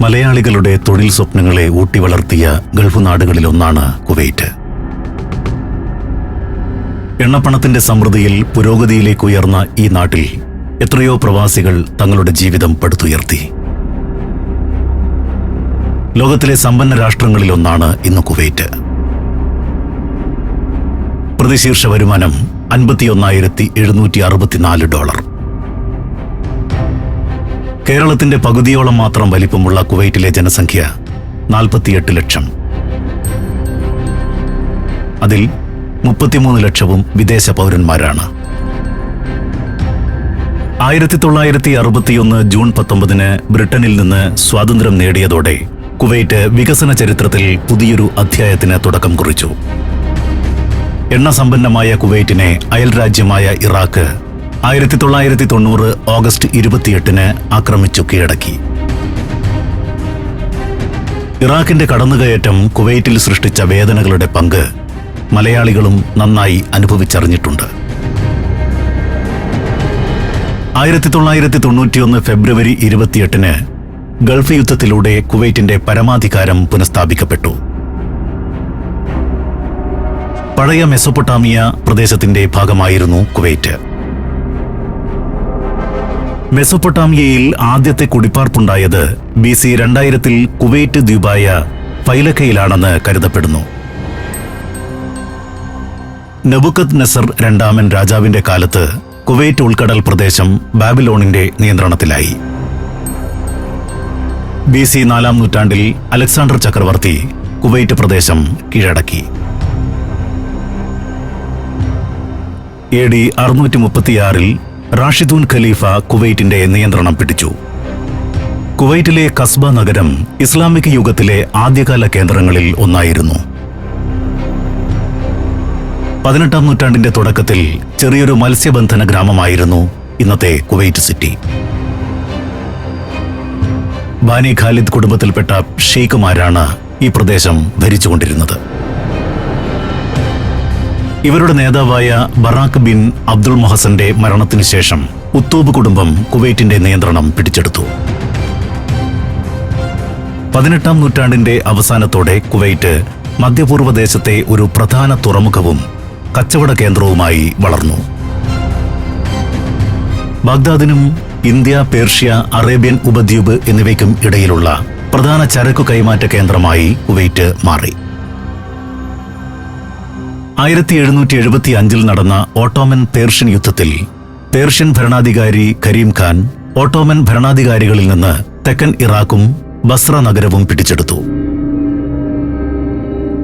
മലയാളികളുടെ തൊഴിൽ സ്വപ്നങ്ങളെ ഊട്ടി വളർത്തിയ ഗൾഫ് നാടുകളിലൊന്നാണ് കുവൈറ്റ്. എണ്ണപ്പണത്തിന്റെ സമൃദ്ധിയിൽ പുരോഗതിയിലേക്ക് ഉയർന്ന ഈ നാട്ടിൽ എത്രയോ പ്രവാസികൾ തങ്ങളുടെ ജീവിതം പടുത്തുയർത്തി. ലോകത്തിലെ സമ്പന്ന രാഷ്ട്രങ്ങളിലൊന്നാണ് ഇന്ന് കുവൈറ്റ്. പ്രതിശീർഷ വരുമാനം അൻപത്തിയൊന്നായിരത്തി എഴുന്നൂറ്റി അറുപത്തിനാല് ഡോളർ. കേരളത്തിന്റെ പകുതിയോളം മാത്രം വലിപ്പമുള്ള കുവൈറ്റിലെ ജനസംഖ്യ നാൽപ്പത്തിയെട്ട് ലക്ഷം. അതിൽ മുപ്പത്തിമൂന്ന് ലക്ഷവും വിദേശ പൗരന്മാരാണ്. ആയിരത്തി തൊള്ളായിരത്തി അറുപത്തിയൊന്ന് ജൂൺ പത്തൊമ്പതിന് ബ്രിട്ടനിൽ നിന്ന് സ്വാതന്ത്ര്യം നേടിയതോടെ കുവൈറ്റ് വികസന ചരിത്രത്തിൽ പുതിയൊരു അധ്യായത്തിന് തുടക്കം കുറിച്ചു. എണ്ണസമ്പന്നമായ കുവൈറ്റിനെ അയൽരാജ്യമായ ഇറാഖ് ആയിരത്തി തൊള്ളായിരത്തി തൊണ്ണൂറ് ഓഗസ്റ്റ് ഇരുപത്തിയെട്ടിന് ആക്രമിച്ചു കീഴടക്കി. ഇറാഖിന്റെ കടന്നുകയറ്റം കുവൈറ്റിൽ സൃഷ്ടിച്ച വേദനകളുടെ പങ്ക് മലയാളികളും നന്നായി അനുഭവിച്ചറിഞ്ഞിട്ടുണ്ട്. ആയിരത്തി തൊള്ളായിരത്തി തൊണ്ണൂറ്റിയൊന്ന് ഫെബ്രുവരി ഇരുപത്തിയെട്ടിന് ഗൾഫ് യുദ്ധത്തിലൂടെ കുവൈറ്റിന്റെ പരമാധികാരം പുനഃസ്ഥാപിക്കപ്പെട്ടു. പഴയ മെസൊപ്പൊട്ടാമിയ പ്രദേശത്തിന്റെ ഭാഗമായിരുന്നു കുവൈറ്റ്. മെസൊപ്പൊട്ടാമിയയിൽ ആദ്യത്തെ കുടിപ്പാർപ്പുണ്ടായത് ബി സി രണ്ടായിരത്തിൽ കുവൈറ്റ് ദ്വീപായ ഫൈലക്കയിലാണെന്ന് കരുതപ്പെടുന്നു. നബുക്കത് നസർ രണ്ടാമൻ രാജാവിന്റെ കാലത്ത് കുവൈറ്റ് ഉൾക്കടൽ പ്രദേശം ബാബിലോണിന്റെ നിയന്ത്രണത്തിലായി. ബി സി നാലാം നൂറ്റാണ്ടിൽ അലക്സാണ്ടർ ചക്രവർത്തി കുവൈറ്റ് പ്രദേശം കീഴടക്കി. എ ഡി അറുന്നൂറ്റി മുപ്പത്തിയാറിൽ റാഷിദൂൻ ഖലീഫ കുവൈറ്റിന്റെ നിയന്ത്രണം പിടിച്ചു. കുവൈറ്റിലെ കസ്ബ നഗരം ഇസ്ലാമിക് യുഗത്തിലെ ആദ്യകാല കേന്ദ്രങ്ങളിൽ ഒന്നായിരുന്നു. പതിനെട്ടാം നൂറ്റാണ്ടിന്റെ തുടക്കത്തിൽ ചെറിയൊരു മത്സ്യബന്ധന ഗ്രാമമായിരുന്നു ഇന്നത്തെ കുവൈറ്റ് സിറ്റി. ബാനി ഖാലിദ് കുടുംബത്തിൽപ്പെട്ട ഷെയ്ഖുമാരാണ് ഈ പ്രദേശം ഭരിച്ചുകൊണ്ടിരുന്നത്. ഇവരുടെ നേതാവായ ബറാക്ക് ബിൻ അബ്ദുൾ മൊഹസന്റെ മരണത്തിനു ശേഷം ഉത്തൂബ് കുടുംബം കുവൈറ്റിന്റെ നിയന്ത്രണം പിടിച്ചെടുത്തു. പതിനെട്ടാം നൂറ്റാണ്ടിന്റെ അവസാനത്തോടെ കുവൈറ്റ് മധ്യപൂർവ ദേശത്തെ ഒരു പ്രധാന തുറമുഖവും കച്ചവട കേന്ദ്രവുമായി വളർന്നു. ബാഗ്ദാദിനും ഇന്ത്യ പേർഷ്യ അറേബ്യൻ ഉപദ്വീപ് എന്നിവയ്ക്കും ഇടയിലുള്ള പ്രധാന ചരക്കു കൈമാറ്റ കേന്ദ്രമായി കുവൈറ്റ് മാറി. ആയിരത്തി എഴുന്നൂറ്റി എഴുപത്തി അഞ്ചിൽ നടന്ന ഓട്ടോമൻ പേർഷ്യൻ യുദ്ധത്തിൽ പേർഷ്യൻ ഭരണാധികാരി കരീം ഖാൻ ഓട്ടോമൻ ഭരണാധികാരികളിൽ നിന്ന് തെക്കൻ ഇറാഖും ബസ്ര നഗരവും പിടിച്ചെടുത്തു.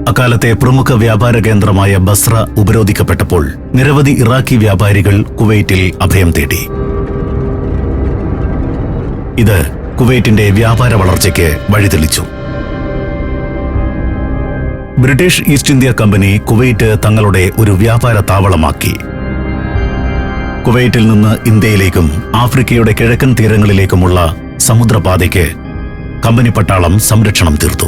അക്കാലത്തെ പ്രമുഖ വ്യാപാര കേന്ദ്രമായ ബസ്ര ഉപരോധിക്കപ്പെട്ടപ്പോൾ നിരവധി ഇറാഖി വ്യാപാരികൾ കുവൈറ്റിൽ അഭയം തേടി. ഇത് കുവൈറ്റിന്റെ വ്യാപാര വളർച്ചയ്ക്ക് വഴിതെളിച്ചു. British East India company Kuwait തങ്ങളുടെ ഒരു വ്യാപാര താവളമാക്കി. കുവൈറ്റിൽ നിന്ന് ഇന്ത്യയിലേക്കും ആഫ്രിക്കയുടെ കിഴക്കൻ തീരങ്ങളിലേക്കുമുള്ള സമുദ്രപാതയ്ക്ക് കമ്പനി പട്ടാളം സംരക്ഷണം തീർത്തു.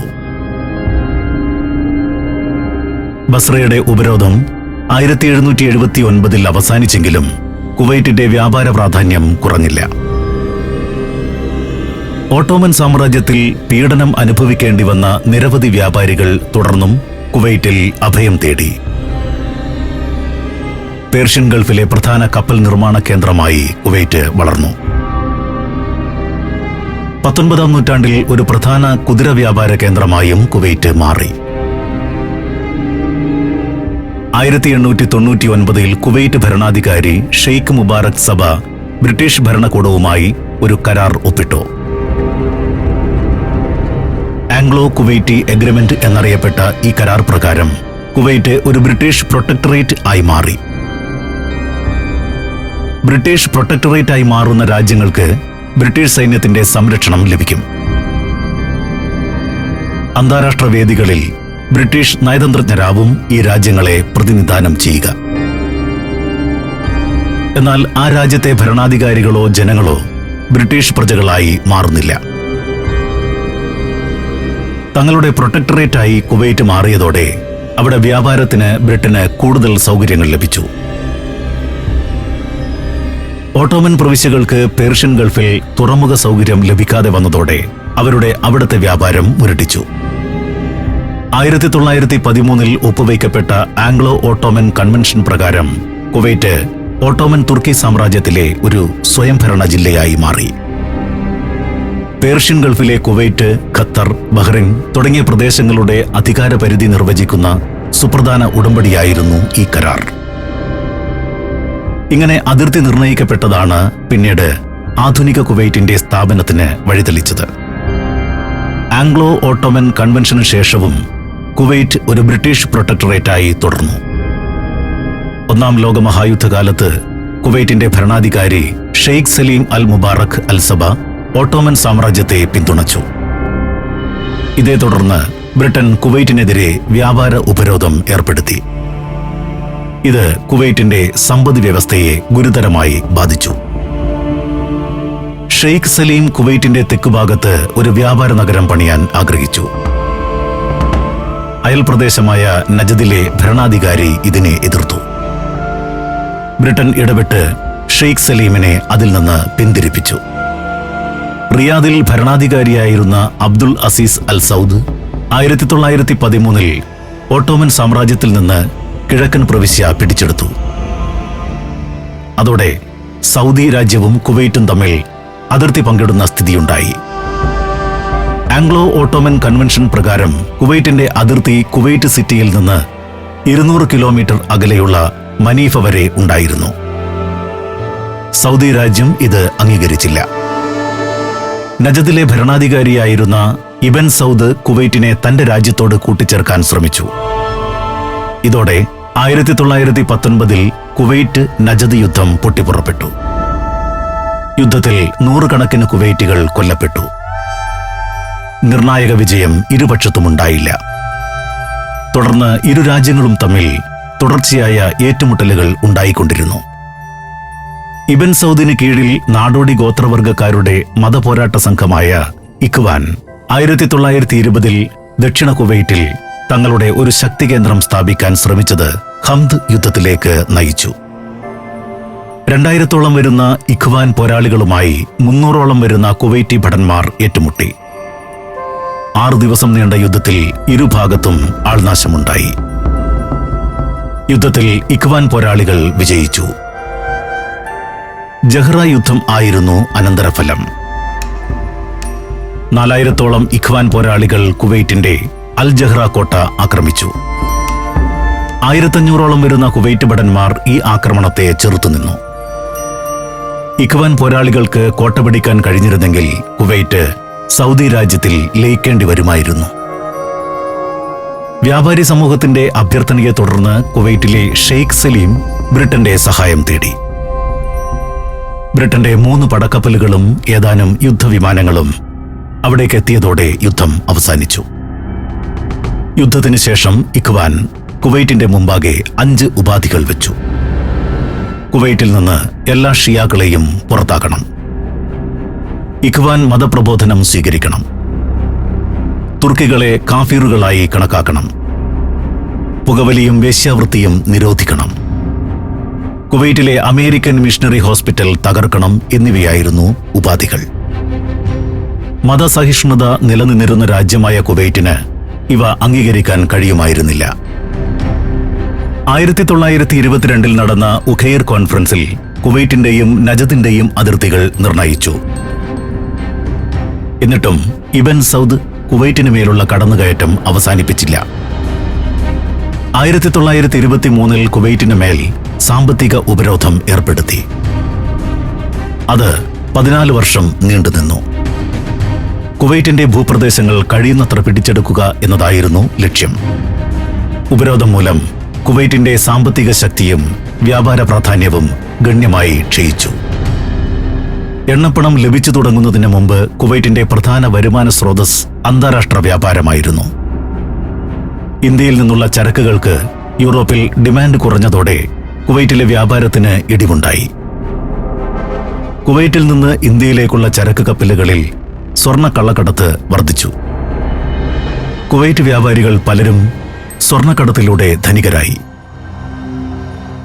ബസ്രയുടെ ഉപരോധം ആയിരത്തി എഴുന്നൂറ്റി എഴുപത്തി ഒൻപതിൽ അവസാനിച്ചെങ്കിലും കുവൈറ്റിന്റെ വ്യാപാര പ്രാധാന്യം കുറഞ്ഞില്ല. ഓട്ടോമൻ സാമ്രാജ്യത്തിൽ പീഡനം അനുഭവിക്കേണ്ടി വന്ന നിരവധി വ്യാപാരികൾ തുടർന്നും കുവൈറ്റിൽ അഭയം തേടി. പേർഷ്യൻ ഗൾഫിലെ പ്രധാന കപ്പൽ നിർമ്മാണ കേന്ദ്രമായി കുവൈറ്റ് വളർന്നു. പത്തൊൻപതാം നൂറ്റാണ്ടിൽ ഒരു പ്രധാന കുതിര വ്യാപാര കേന്ദ്രമായും കുവൈറ്റ് മാറി. ആയിരത്തി എണ്ണൂറ്റി തൊണ്ണൂറ്റി ഒൻപതിൽ കുവൈറ്റ് ഭരണാധികാരി ഷെയ്ഖ് മുബാറക് സഭ ബ്രിട്ടീഷ് ഭരണകൂടവുമായി ഒരു കരാർ ഒപ്പിട്ടു. ആംഗ്ലോ കുവൈറ്റി എഗ്രിമെന്റ് എന്നറിയപ്പെട്ട ഈ കരാർ പ്രകാരം കുവൈറ്റ് ഒരു ബ്രിട്ടീഷ് പ്രൊട്ടക്ടറേറ്റ് ആയി മാറി. ബ്രിട്ടീഷ് പ്രൊട്ടക്ടറേറ്റ് ആയി മാറുന്ന രാജ്യങ്ങൾക്ക് ബ്രിട്ടീഷ് സൈന്യത്തിന്റെ സംരക്ഷണം ലഭിക്കും. അന്താരാഷ്ട്ര വേദികളിൽ ബ്രിട്ടീഷ് നയതന്ത്രജ്ഞരാവും ഈ രാജ്യങ്ങളെ പ്രതിനിധാനം ചെയ്യുക. എന്നാൽ ആ രാജ്യത്തെ ഭരണാധികാരികളോ ജനങ്ങളോ ബ്രിട്ടീഷ് പ്രജകളായി മാറുന്നില്ല. തങ്ങളുടെ പ്രൊട്ടക്ടറേറ്റായി കുവൈറ്റ് മാറിയതോടെ അവിടെ വ്യാപാരത്തിന് ബ്രിട്ടന് കൂടുതൽ സൗകര്യങ്ങൾ ലഭിച്ചു. ഓട്ടോമൻ പ്രവിശ്യകൾക്ക് പേർഷ്യൻ ഗൾഫിൽ തുറമുഖ സൗകര്യം ലഭിക്കാതെ വന്നതോടെ അവരുടെ അവിടുത്തെ വ്യാപാരം മുരടിച്ചു. ആയിരത്തി തൊള്ളായിരത്തി പതിമൂന്നിൽ ഒപ്പുവയ്ക്കപ്പെട്ട ആംഗ്ലോ ഓട്ടോമൻ കൺവെൻഷൻ പ്രകാരം കുവൈറ്റ് ഓട്ടോമൻ തുർക്കി സാമ്രാജ്യത്തിലെ ഒരു സ്വയംഭരണ ജില്ലയായി മാറി. പേർഷ്യൻ ഗൾഫിലെ കുവൈറ്റ് ഖത്തർ ബഹ്റിൻ തുടങ്ങിയ പ്രദേശങ്ങളുടെ അധികാര പരിധി നിർവചിക്കുന്ന സുപ്രധാന ഉടമ്പടിയായിരുന്നു ഈ കരാർ. ഇങ്ങനെ അതിർത്തി നിർണയിക്കപ്പെട്ടതാണ് പിന്നീട് ആധുനിക കുവൈറ്റിന്റെ സ്ഥാപനത്തിന് വഴിതെളിച്ചത്. ആംഗ്ലോ ഓട്ടോമൻ കൺവെൻഷന് ശേഷവും കുവൈറ്റ് ഒരു ബ്രിട്ടീഷ് പ്രൊട്ടക്ടറേറ്റായി തുടർന്നു. ഒന്നാം ലോക മഹായുദ്ധകാലത്ത് കുവൈറ്റിന്റെ ഭരണാധികാരി Sheikh Salim al Mubarak al Sabah Ottoman സാമ്രാജ്യത്തെ പിന്തുണച്ചു. ഇതേ തുടർന്ന് ബ്രിട്ടൻ കുവൈറ്റിനെതിരെ വ്യാപാര ഉപരോധം ഏർപ്പെടുത്തി. ഇത് കുവൈറ്റിന്റെ സമ്പദ് വ്യവസ്ഥയെ ഗുരുതരമായി ബാധിച്ചു. ഷെയ്ഖ് സലീം കുവൈറ്റിന്റെ തെക്കുഭാഗത്ത് ഒരു വ്യാപാര നഗരം പണിയാൻ ആഗ്രഹിച്ചു. അയൽപ്രദേശമായ നജദിലെ ഭരണാധികാരി ഇതിനെ എതിർത്തു. ബ്രിട്ടൻ ഇടപെട്ട് ഷെയ്ഖ് സലീമിനെ അതിൽ നിന്ന് പിന്തിരിപ്പിച്ചു. റിയാദിൽ ഭരണാധികാരിയായിരുന്ന അബ്ദുൾ അസീസ് അൽ സൗദ് ആയിരത്തി തൊള്ളായിരത്തി പതിമൂന്നിൽ ഓട്ടോമൻ സാമ്രാജ്യത്തിൽ നിന്ന് കിഴക്കൻ പ്രവിശ്യ പിടിച്ചെടുത്തു. അതോടെ സൗദി രാജ്യവും കുവൈറ്റും തമ്മിൽ അതിർത്തി പങ്കിടുന്ന സ്ഥിതിയുണ്ടായി. ആംഗ്ലോ ഓട്ടോമൻ കൺവെൻഷൻ പ്രകാരം കുവൈറ്റിന്റെ അതിർത്തി കുവൈറ്റ് സിറ്റിയിൽ നിന്ന് ഇരുന്നൂറ് കിലോമീറ്റർ അകലെയുള്ള മനീഫ വരെ ഉണ്ടായിരുന്നു. സൗദി രാജ്യം ഇത് അംഗീകരിച്ചില്ല. നജദിലെ ഭരണാധികാരിയായിരുന്ന ഇബൻ സൗദ് കുവൈറ്റിനെ തന്റെ രാജ്യത്തോട് കൂട്ടിച്ചേർക്കാൻ ശ്രമിച്ചു. ഇതോടെ ആയിരത്തി തൊള്ളായിരത്തി പത്തൊൻപതിൽ കുവൈറ്റ് നജദ് യുദ്ധം പൊട്ടിപ്പുറപ്പെട്ടു. യുദ്ധത്തിൽ നൂറുകണക്കിന് കുവൈറ്റുകൾ കൊല്ലപ്പെട്ടു. നിർണായക വിജയം ഇരുപക്ഷത്തുമുണ്ടായില്ല. തുടർന്ന് ഇരു രാജ്യങ്ങളും തമ്മിൽ തുടർച്ചയായ ഏറ്റുമുട്ടലുകൾ ഉണ്ടായിക്കൊണ്ടിരുന്നു. ഇബൻ സൗദിന് കീഴിൽ നാടോടി ഗോത്രവർഗക്കാരുടെ മതപോരാട്ട സംഘമായ ഇക്വാൻ ആയിരത്തി തൊള്ളായിരത്തി ഇരുപതിൽ ദക്ഷിണ കുവൈറ്റിൽ തങ്ങളുടെ ഒരു ശക്തി കേന്ദ്രം സ്ഥാപിക്കാൻ ശ്രമിച്ചത് ഹംദ് യുദ്ധത്തിലേക്ക് നയിച്ചു. രണ്ടായിരത്തോളം വരുന്ന ഇഖ്വാൻ പോരാളികളുമായി മുന്നൂറോളം വരുന്ന കുവൈറ്റി ഭടന്മാർ ഏറ്റുമുട്ടി. ആറു ദിവസം നീണ്ട യുദ്ധത്തിൽ ഇരുഭാഗത്തും ആൾനാശമുണ്ടായി. യുദ്ധത്തിൽ ഇഖ്വാൻ പോരാളികൾ വിജയിച്ചു. ജഹ്റ യുദ്ധം ആയിരുന്നു അനന്തരഫലം. നാലായിരത്തോളം ഇഖ്വാൻ പോരാളികൾ കുവൈറ്റിന്റെ അൽ ജഹ്റ കോട്ട ആക്രമിച്ചു. ആയിരത്തഞ്ഞൂറോളം വരുന്ന കുവൈറ്റ് ഭടന്മാർ ഈ ആക്രമണത്തെ ചെറുത്തുനിന്നു ഇഖ്വാൻ പോരാളികൾക്ക് കോട്ട പിടിക്കാൻ കഴിഞ്ഞിരുന്നെങ്കിൽ കുവൈറ്റ് സൗദി രാജ്യത്തിൽ ലയിക്കേണ്ടി വരുമായിരുന്നു. വ്യാപാരി സമൂഹത്തിന്റെ അഭ്യർത്ഥനയെ തുടർന്ന് കുവൈറ്റിലെ ഷെയ്ഖ് സലീം ബ്രിട്ടന്റെ സഹായം തേടി. ബ്രിട്ടന്റെ മൂന്ന് പടക്കപ്പലുകളും ഏതാനും യുദ്ധവിമാനങ്ങളും അവിടേക്ക് എത്തിയതോടെ യുദ്ധം അവസാനിച്ചു. യുദ്ധത്തിന് ശേഷം ഇഖ്വാൻ കുവൈറ്റിന്റെ മുമ്പാകെ അഞ്ച് ഉപാധികൾ വെച്ചു. കുവൈറ്റിൽ നിന്ന് എല്ലാ ഷിയാക്കളെയും പുറത്താക്കണം. ഇഖ്വാൻ മതപ്രബോധനം സ്വീകരിക്കണം. തുർക്കികളെ കാഫീറുകളായി കണക്കാക്കണം. പുകവലിയും വേശ്യാവൃത്തിയും നിരോധിക്കണം. കുവൈറ്റിലെ അമേരിക്കൻ മിഷണറി ഹോസ്പിറ്റൽ തകർക്കണം എന്നിവയായിരുന്നു ഉപാധികൾ. മതസഹിഷ്ണുത നിലനിന്നിരുന്ന രാജ്യമായ കുവൈറ്റിന് ഇവ അംഗീകരിക്കാൻ കഴിയുമായിരുന്നില്ല. ആയിരത്തി തൊള്ളായിരത്തി ഇരുപത്തിരണ്ടിൽ നടന്ന ഉഖൈർ കോൺഫറൻസിൽ കുവൈറ്റിന്റെയും നജത്തിന്റെയും അതിർത്തികൾ നിർണയിച്ചു. എന്നിട്ടും ഇബൻ സൗദ് കുവൈറ്റിനു മേലുള്ള കടന്നുകയറ്റം അവസാനിപ്പിച്ചില്ല. ആയിരത്തി തൊള്ളായിരത്തി ഇരുപത്തി മൂന്നിൽ കുവൈറ്റിന് മേൽ സാമ്പത്തിക ഉപരോധം ഏർപ്പെടുത്തി. അത് പതിനാല് വർഷം നീണ്ടുനിന്നു കുവൈറ്റിന്റെ ഭൂപ്രദേശങ്ങൾ കഴിയുന്നത്ര പിടിച്ചെടുക്കുക എന്നതായിരുന്നു ലക്ഷ്യം. ഉപരോധം മൂലം കുവൈറ്റിന്റെ സാമ്പത്തിക ശക്തിയും വ്യാപാര പ്രാധാന്യവും ഗണ്യമായി ക്ഷയിച്ചു. എണ്ണപ്പണം ലഭിച്ചു തുടങ്ങുന്നതിന് മുമ്പ് കുവൈറ്റിന്റെ പ്രധാന വരുമാന സ്രോതസ് അന്താരാഷ്ട്ര വ്യാപാരമായിരുന്നു. ഇന്ത്യയിൽ നിന്നുള്ള ചരക്കുകൾക്ക് യൂറോപ്പിൽ ഡിമാൻഡ് കുറഞ്ഞതോടെ കുവൈറ്റിലെ വ്യാപാരത്തിന് ഇടിവുണ്ടായി. കുവൈറ്റിൽ നിന്ന് ഇന്ത്യയിലേക്കുള്ള ചരക്ക് കപ്പലുകളിൽ സ്വർണ കള്ളക്കടത്ത് വർദ്ധിച്ചു. കുവൈറ്റ് വ്യാപാരികൾ പലരും സ്വർണക്കടത്തിലൂടെ ധനികരായി.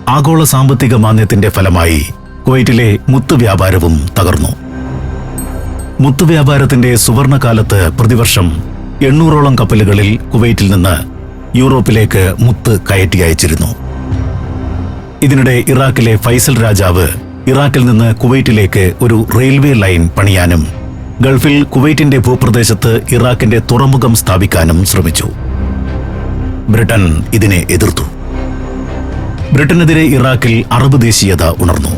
ആഗോള സാമ്പത്തിക മാന്ദ്യത്തിന്റെ ഫലമായി കുവൈറ്റിലെ മുത്തു വ്യാപാരവും തകർന്നു. മുത്തുവ്യാപാരത്തിന്റെ സുവർണകാലത്ത് പ്രതിവർഷം എണ്ണൂറോളം കപ്പലുകളിൽ കുവൈറ്റിൽ നിന്ന് യൂറോപ്പിലേക്ക് മുത്ത് കയറ്റി അയച്ചിരുന്നു. ഇതിനിടെ ഇറാഖിലെ ഫൈസൽ രാജാവ് ഇറാഖിൽ നിന്ന് കുവൈറ്റിലേക്ക് ഒരു റെയിൽവേ ലൈൻ പണിയാനും ഗൾഫിൽ കുവൈറ്റിന്റെ ഭൂപ്രദേശത്ത് ഇറാഖിന്റെ തുറമുഖം സ്ഥാപിക്കാനും ശ്രമിച്ചു. ബ്രിട്ടൻ ഇതിനെ എതിർത്തു. ബ്രിട്ടനെതിരെ ഇറാഖിൽ അറബ് ദേശീയത ഉണർന്നു.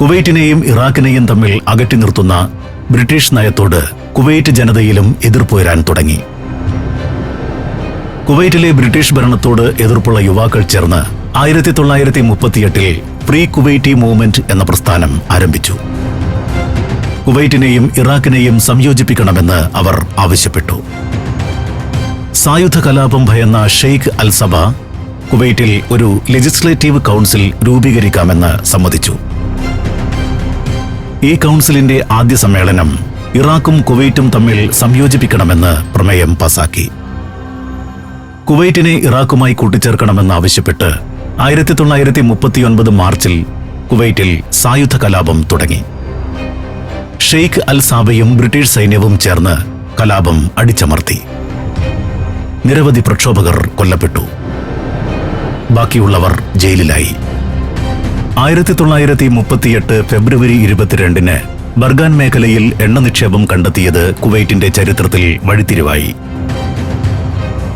കുവൈറ്റിനെയും ഇറാഖിനെയും തമ്മിൽ അകറ്റി നിർത്തുന്ന ബ്രിട്ടീഷ് നയത്തോട് കുവൈറ്റ് ജനതയിലും എതിർപ്പുയരാൻ തുടങ്ങി. കുവൈറ്റിലെ ബ്രിട്ടീഷ് ഭരണത്തോട് എതിർപ്പുള്ള യുവാക്കൾ ചേർന്ന് ആയിരത്തി തൊള്ളായിരത്തി മുപ്പത്തിയെട്ടിൽ ഫ്രീ കുവൈറ്റി മൂവ്മെന്റ് എന്ന പ്രസ്ഥാനം ആരംഭിച്ചു. കുവൈറ്റിനെയും ഇറാഖിനെയും സംയോജിപ്പിക്കണമെന്ന് അവർ ആവശ്യപ്പെട്ടു. സായുധ കലാപം ഭയന്ന ഷെയ്ഖ് അൽ സബ കുവൈറ്റിൽ ഒരു ലെജിസ്ലേറ്റീവ് കൗൺസിൽ രൂപീകരിക്കാമെന്ന് സമ്മതിച്ചു. ഈ കൗൺസിലിന്റെ ആദ്യ സമ്മേളനം ഇറാഖും കുവൈറ്റും തമ്മിൽ സംയോജിപ്പിക്കണമെന്ന് പ്രമേയം പാസാക്കി. കുവൈറ്റിനെ ഇറാഖുമായി കൂട്ടിച്ചേർക്കണമെന്നാവശ്യപ്പെട്ട് ആയിരത്തി തൊള്ളായിരത്തി മുപ്പത്തിയൊൻപത് മാർച്ചിൽ കുവൈറ്റിൽ സായുധ കലാപം തുടങ്ങി. ഷെയ്ഖ് അൽ സാബയും ബ്രിട്ടീഷ് സൈന്യവും ചേർന്ന് കലാപം അടിച്ചമർത്തി. നിരവധി പ്രക്ഷോഭകർ കൊല്ലപ്പെട്ടു. ബാക്കിയുള്ളവർ ജയിലിലായി. ആയിരത്തി തൊള്ളായിരത്തി മുപ്പത്തിയെട്ട് ഫെബ്രുവരി ഇരുപത്തിരണ്ടിന് ബർഗാൻ മേഖലയിൽ എണ്ണ നിക്ഷേപം കണ്ടെത്തിയത് കുവൈറ്റിന്റെ ചരിത്രത്തിൽ വഴിത്തിരിവായി.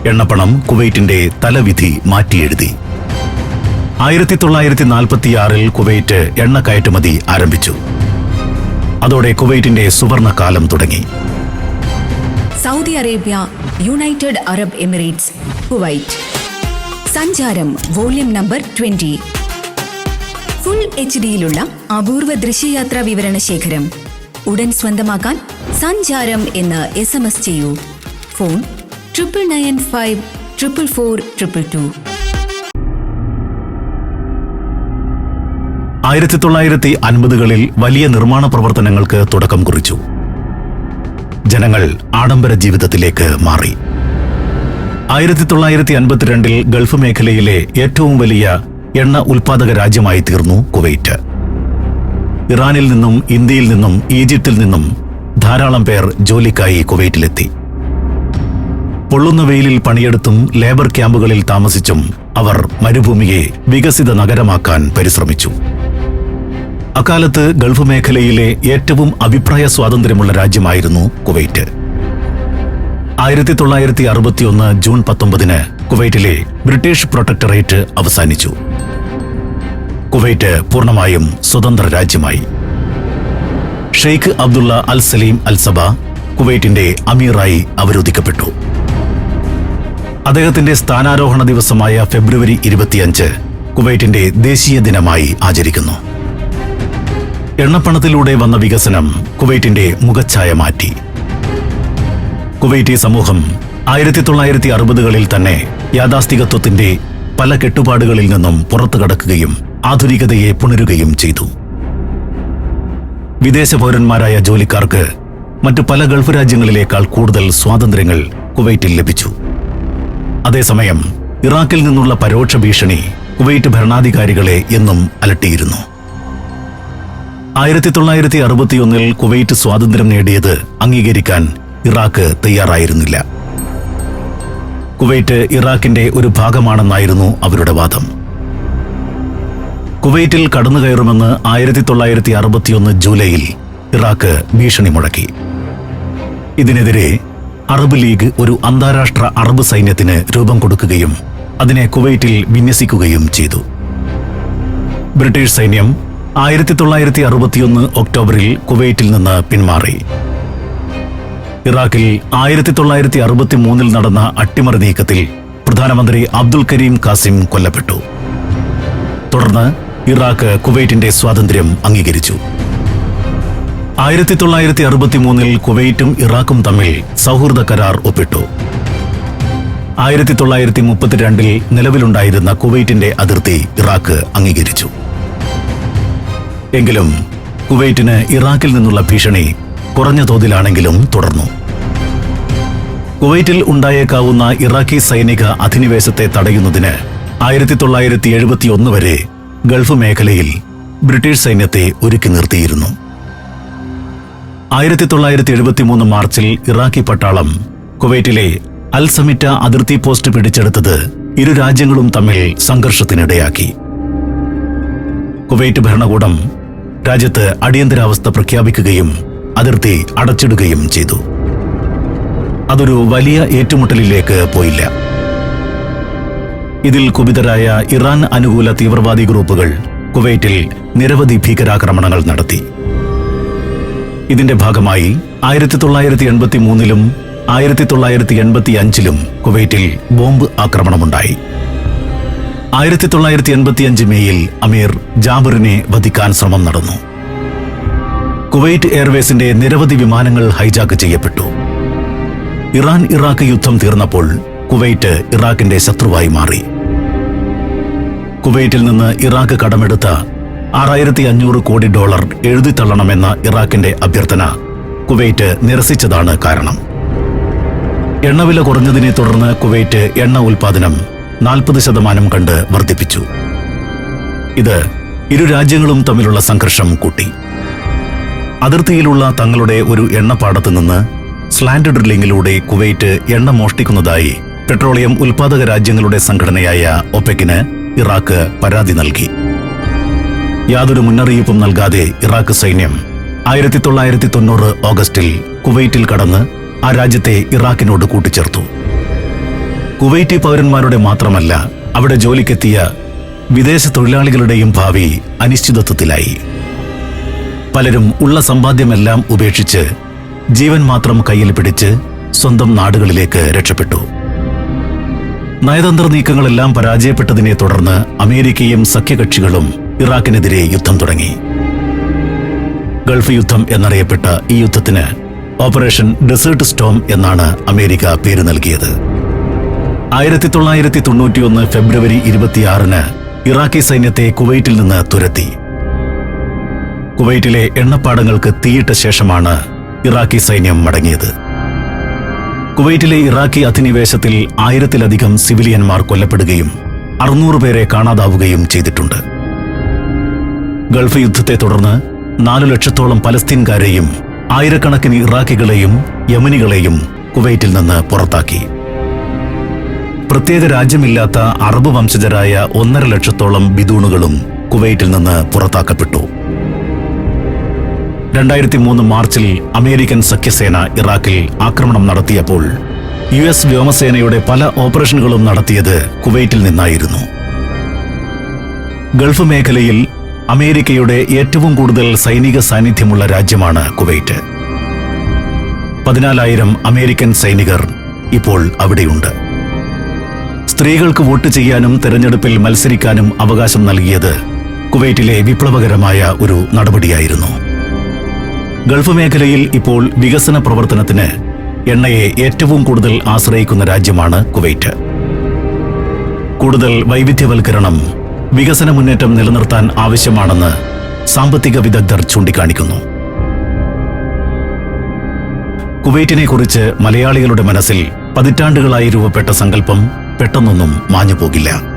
എണ്ണപ്പണം കുവൈറ്റിന്റെ തലവിധി മാറ്റിയെഴുതി. ആയിരത്തി തൊള്ളായിരത്തി നാൽപ്പത്തിയാറിൽ കുവൈറ്റ് എണ്ണ കയറ്റുമതി ആരംഭിച്ചു. അതോടെ കുവൈറ്റിന്റെ സുവർണകാലം തുടങ്ങി. Saudi Arabia United Arab Emirates Kuwait. സഞ്ചാരം volume number twenty. Full H ഡിയിലുള്ള അപൂർവ ദൃശ്യയാത്രാ വിവരണ ശേഖരം. ഉടൻ സ്വന്തമാക്കാൻ സഞ്ചാരം എന്ന് എസ് എം എസ് ചെയ്യൂ. Phone triple nine five triple four triple two ആയിരത്തി തൊള്ളായിരത്തി അൻപതുകളിൽ വലിയ നിർമ്മാണ പ്രവർത്തനങ്ങൾക്ക് തുടക്കം കുറിച്ചു. ജനങ്ങൾ ആഡംബര ജീവിതത്തിലേക്ക് മാറി. ആയിരത്തി തൊള്ളായിരത്തി അൻപത്തിരണ്ടിൽ ഗൾഫ് മേഖലയിലെ ഏറ്റവും വലിയ എണ്ണ ഉൽപാദക രാജ്യമായി തീർന്നു കുവൈറ്റ്. ഇറാനിൽ നിന്നും ഇന്ത്യയിൽ നിന്നും ഈജിപ്തിൽ നിന്നും ധാരാളം പേർ ജോലിക്കായി കുവൈറ്റിലെത്തി. പൊള്ളുന്ന വെയിലിൽ പണിയെടുത്തും ലേബർ ക്യാമ്പുകളിൽ താമസിച്ചും അവർ മരുഭൂമിയെ വികസിത നഗരമാക്കാൻ പരിശ്രമിച്ചു. അക്കാലത്ത് ഗൾഫ് മേഖലയിലെ ഏറ്റവും അഭിപ്രായ സ്വാതന്ത്ര്യമുള്ള രാജ്യമായിരുന്നു കുവൈറ്റ്. ആയിരത്തി തൊള്ളായിരത്തി അറുപത്തിയൊന്ന് ജൂൺ പത്തൊമ്പതിന് കുവൈറ്റിലെ ബ്രിട്ടീഷ് പ്രൊട്ടക്ടറേറ്റ് അവസാനിച്ചു. കുവൈറ്റ് പൂർണമായും സ്വതന്ത്ര രാജ്യമായി. ഷെയ്ഖ് അബ്ദുള്ള അൽ സലീം അൽ സബ കുവൈറ്റിന്റെ അമീറായി അവരോധിക്കപ്പെട്ടു. അദ്ദേഹത്തിന്റെ സ്ഥാനാരോഹണ ദിവസമായ ഫെബ്രുവരി ഇരുപത്തിയഞ്ച് കുവൈറ്റിന്റെ ദേശീയ ദിനമായി ആചരിക്കുന്നു. എണ്ണപ്പണത്തിലൂടെ വന്ന വികസനം കുവൈറ്റിന്റെ മുഖച്ഛായ മാറ്റി. കുവൈറ്റി സമൂഹം ആയിരത്തി തൊള്ളായിരത്തി അറുപതുകളിൽ തന്നെ യാഥാസ്ഥികത്വത്തിന്റെ പല കെട്ടുപാടുകളിൽ നിന്നും പുറത്തു കടക്കുകയും ആധുനികതയെ പുണരുകയും ചെയ്തു. വിദേശ പൗരന്മാരായ ജോലിക്കാർക്ക് മറ്റു പല ഗൾഫ് രാജ്യങ്ങളിലേക്കാൾ കൂടുതൽ സ്വാതന്ത്ര്യങ്ങൾ കുവൈറ്റിൽ ലഭിച്ചു. അതേസമയം ഇറാഖിൽ നിന്നുള്ള പരോക്ഷ ഭീഷണി കുവൈറ്റ് ഭരണാധികാരികളെ എന്നും അലട്ടിയിരുന്നു. ആയിരത്തി തൊള്ളായിരത്തി അറുപത്തിയൊന്നിൽ കുവൈറ്റ് സ്വാതന്ത്ര്യം നേടിയത് അംഗീകരിക്കാൻ ഇറാഖ് തയ്യാറായിരുന്നില്ല. കുവൈറ്റ് ഇറാഖിന്റെ ഒരു ഭാഗമാണെന്നായിരുന്നു അവരുടെ വാദം. കുവൈറ്റിൽ കടന്നുകയറുമെന്ന് ആയിരത്തി തൊള്ളായിരത്തി അറുപത്തിയൊന്ന് ജൂലൈയിൽ ഇറാഖ് ഭീഷണി മുഴക്കി. ഇതിനെതിരെ അറബ് ലീഗ് ഒരു അന്താരാഷ്ട്ര അറബ് സൈന്യത്തിന് രൂപം കൊടുക്കുകയും അതിനെ കുവൈറ്റിൽ വിന്യസിക്കുകയും ചെയ്തു. ബ്രിട്ടീഷ് സൈന്യം ആയിരത്തി തൊള്ളായിരത്തി അറുപത്തിയൊന്ന് ഒക്ടോബറിൽ കുവൈറ്റിൽ നിന്ന് പിന്മാറി. ഇറാഖിൽ ആയിരത്തി തൊള്ളായിരത്തി അറുപത്തി മൂന്നിൽ നടന്ന അട്ടിമറി നീക്കത്തിൽ പ്രധാനമന്ത്രി അബ്ദുൽ കരീം കാസിം കൊല്ലപ്പെട്ടു. തുടർന്ന് ഇറാഖ് കുവൈറ്റിന്റെ സ്വാതന്ത്ര്യം അംഗീകരിച്ചു. ആയിരത്തി തൊള്ളായിരത്തി അറുപത്തി മൂന്നിൽ കുവൈറ്റും ഇറാഖും തമ്മിൽ സൗഹൃദ കരാർ ഒപ്പിട്ടു. ആയിരത്തി തൊള്ളായിരത്തി മുപ്പത്തിരണ്ടിൽ നിലവിലുണ്ടായിരുന്ന കുവൈറ്റിന്റെ അതിർത്തി ഇറാഖ് അംഗീകരിച്ചു. എങ്കിലും കുവൈറ്റിന് ഇറാഖിൽ നിന്നുള്ള ഭീഷണി കുറഞ്ഞ തോതിലാണെങ്കിലും തുടർന്നു. കുവൈറ്റിൽ ഉണ്ടായേക്കാവുന്ന ഇറാഖി സൈനിക അധിനിവേശത്തെ തടയുന്നതിന് ആയിരത്തി തൊള്ളായിരത്തി എഴുപത്തിയൊന്ന് വരെ ഗൾഫ് മേഖലയിൽ ബ്രിട്ടീഷ് സൈന്യത്തെ ഒരുക്കി നിർത്തിയിരുന്നു. ആയിരത്തി തൊള്ളായിരത്തി എഴുപത്തി മൂന്ന് മാർച്ചിൽ ഇറാഖി പട്ടാളം കുവൈറ്റിലെ അൽസമിറ്റ അതിർത്തി പോസ്റ്റ് പിടിച്ചെടുത്തത് ഇരു രാജ്യങ്ങളും തമ്മിൽ സംഘർഷത്തിനിടയാക്കി. കുവൈറ്റ് ഭരണകൂടം രാജ്യത്ത് അടിയന്തരാവസ്ഥ പ്രഖ്യാപിക്കുകയും അതിർത്തി അടച്ചിടുകയും ചെയ്തു. അതൊരു വലിയ ഏറ്റുമുട്ടലിലേക്ക് പോയില്ല. ഇതിൽ കുപിതരായ ഇറാൻ അനുകൂല തീവ്രവാദി ഗ്രൂപ്പുകൾ കുവൈറ്റിൽ നിരവധി ഭീകരാക്രമണങ്ങൾ നടത്തി. ഇതിന്റെ ഭാഗമായി ആയിരത്തി തൊള്ളായിരത്തി എൺപത്തി മൂന്നിലും ആയിരത്തി തൊള്ളായിരത്തി എൺപത്തി അഞ്ചിലും കുവൈറ്റിൽ ബോംബ് ആക്രമണമുണ്ടായി. ആയിരത്തി തൊള്ളായിരത്തി എൺപത്തിയഞ്ച് മേയിൽ അമീർ ജാബറിനെ വധിക്കാൻ ശ്രമം നടന്നു. കുവൈറ്റ് എയർവേസിന്റെ നിരവധി വിമാനങ്ങൾ ഹൈജാക്ക് ചെയ്യപ്പെട്ടു. ഇറാൻ ഇറാഖ് യുദ്ധം തീർന്നപ്പോൾ കുവൈറ്റ് ഇറാഖിന്റെ ശത്രുവായി മാറി. കുവൈറ്റിൽ നിന്ന് ഇറാഖ് കടമെടുത്ത ആറായിരത്തി അഞ്ഞൂറ് കോടി ഡോളർ എഴുതിത്തള്ളണമെന്ന ഇറാഖിന്റെ അഭ്യർത്ഥന കുവൈറ്റ് നിരസിച്ചതാണ് കാരണം. എണ്ണവില കുറഞ്ഞതിനെ തുടർന്ന് കുവൈറ്റ് എണ്ണ ഉൽപാദനം നാൽപ്പത് ശതമാനം കണ്ട് വർദ്ധിപ്പിച്ചു. ഇത് ഇരു രാജ്യങ്ങളും തമ്മിലുള്ള സംഘർഷം കൂട്ടി. അതിർത്തിയിലുള്ള തങ്ങളുടെ ഒരു എണ്ണപ്പാടത്ത് നിന്ന് സ്ലാൻഡ് ഡ്രില്ലിംഗിലൂടെ കുവൈറ്റ് എണ്ണ മോഷ്ടിക്കുന്നതായി പെട്രോളിയം ഉൽപാദക രാജ്യങ്ങളുടെ സംഘടനയായ ഒപെക്കിന് ഇറാഖ് പരാതി നൽകി. യാതൊരു മുന്നറിയിപ്പും നൽകാതെ ഇറാഖ് സൈന്യം ആയിരത്തി തൊള്ളായിരത്തി തൊണ്ണൂറ് ഓഗസ്റ്റിൽ കുവൈറ്റിൽ കടന്ന് ആ രാജ്യത്തെ ഇറാഖിനോട് കൂട്ടിച്ചേർത്തു. കുവൈറ്റി പൗരന്മാരുടെ മാത്രമല്ല അവിടെ ജോലിക്കെത്തിയ വിദേശ തൊഴിലാളികളുടെയും ഭാവി അനിശ്ചിതത്വത്തിലായി. പലരും ഉള്ള സമ്പാദ്യമെല്ലാം ഉപേക്ഷിച്ച് ജീവൻ മാത്രം കയ്യിൽ പിടിച്ച് സ്വന്തം നാടുകളിലേക്ക് രക്ഷപ്പെട്ടു. നയതന്ത്ര നീക്കങ്ങളെല്ലാം പരാജയപ്പെട്ടതിനെ തുടർന്ന് അമേരിക്കയും സഖ്യകക്ഷികളും ഇറാഖിനെതിരെ യുദ്ധം തുടങ്ങി. ഗൾഫ് യുദ്ധം എന്നറിയപ്പെട്ട ഈ യുദ്ധത്തിന് ഓപ്പറേഷൻ ഡെസേർട്ട് സ്റ്റോം എന്നാണ് അമേരിക്ക പേര് നൽകിയത്. ആയിരത്തി തൊള്ളായിരത്തി തൊണ്ണൂറ്റിയൊന്ന് ഫെബ്രുവരി ഇരുപത്തിയാറിന് ഇറാഖി സൈന്യത്തെ കുവൈറ്റിൽ നിന്ന് തുരത്തി. കുവൈറ്റിലെ എണ്ണപ്പാടങ്ങൾക്ക് തീയിട്ട ശേഷമാണ് ഇറാഖി സൈന്യം മടങ്ങിയത്. കുവൈറ്റിലെ ഇറാഖി അധിനിവേശത്തിൽ ആയിരത്തിലധികം സിവിലിയന്മാർ കൊല്ലപ്പെടുകയും അറുന്നൂറ് പേരെ കാണാതാവുകയും ചെയ്തിട്ടുണ്ട്. ഗൾഫ് യുദ്ധത്തെ തുടർന്ന് നാലു ലക്ഷത്തോളം പലസ്തീൻകാരെയും ആയിരക്കണക്കിന് ഇറാഖികളെയും യമനികളെയും കുവൈറ്റിൽ നിന്ന് പുറത്താക്കി. പ്രത്യേക രാജ്യമില്ലാത്ത അറബ് വംശജരായ ഒന്നര ലക്ഷത്തോളം ബിദൂണുകളും കുവൈറ്റിൽ നിന്ന് പുറത്താക്കപ്പെട്ടു. രണ്ടായിരത്തി മൂന്ന് മാർച്ചിൽ അമേരിക്കൻ സഖ്യസേന ഇറാഖിൽ ആക്രമണം നടത്തിയപ്പോൾ യു എസ് വ്യോമസേനയുടെ പല ഓപ്പറേഷനുകളും നടത്തിയത് കുവൈറ്റിൽ നിന്നായിരുന്നു. ഗൾഫ് മേഖലയിൽ അമേരിക്കയുടെ ഏറ്റവും കൂടുതൽ സൈനിക സാന്നിധ്യമുള്ള രാജ്യമാണ് കുവൈറ്റ്. പതിനാലായിരം അമേരിക്കൻ സൈനികർ ഇപ്പോൾ അവിടെയുണ്ട്. സ്ത്രീകൾക്ക് വോട്ട് ചെയ്യാനും തെരഞ്ഞെടുപ്പിൽ മത്സരിക്കാനും അവകാശം നൽകിയത് കുവൈറ്റിലെ വിപ്ലവകരമായ ഒരു നടപടിയായിരുന്നു. ഗൾഫ് മേഖലയിൽ ഇപ്പോൾ വികസന പ്രവർത്തനത്തിന് എണ്ണയെ ഏറ്റവും കൂടുതൽ ആശ്രയിക്കുന്ന രാജ്യമാണ് കുവൈറ്റ്. കൂടുതൽ വൈവിധ്യവൽക്കരണം വികസന മുന്നേറ്റം നിലനിർത്താൻ ആവശ്യമാണെന്ന് സാമ്പത്തിക വിദഗ്ധർ ചൂണ്ടിക്കാണിക്കുന്നു. കുവൈറ്റിനെ കുറിച്ച് മലയാളികളുടെ മനസ്സിൽ പതിറ്റാണ്ടുകളായി രൂപപ്പെട്ട സങ്കല്പം പെട്ടെന്നൊന്നും മാഞ്ഞു പോകില്ല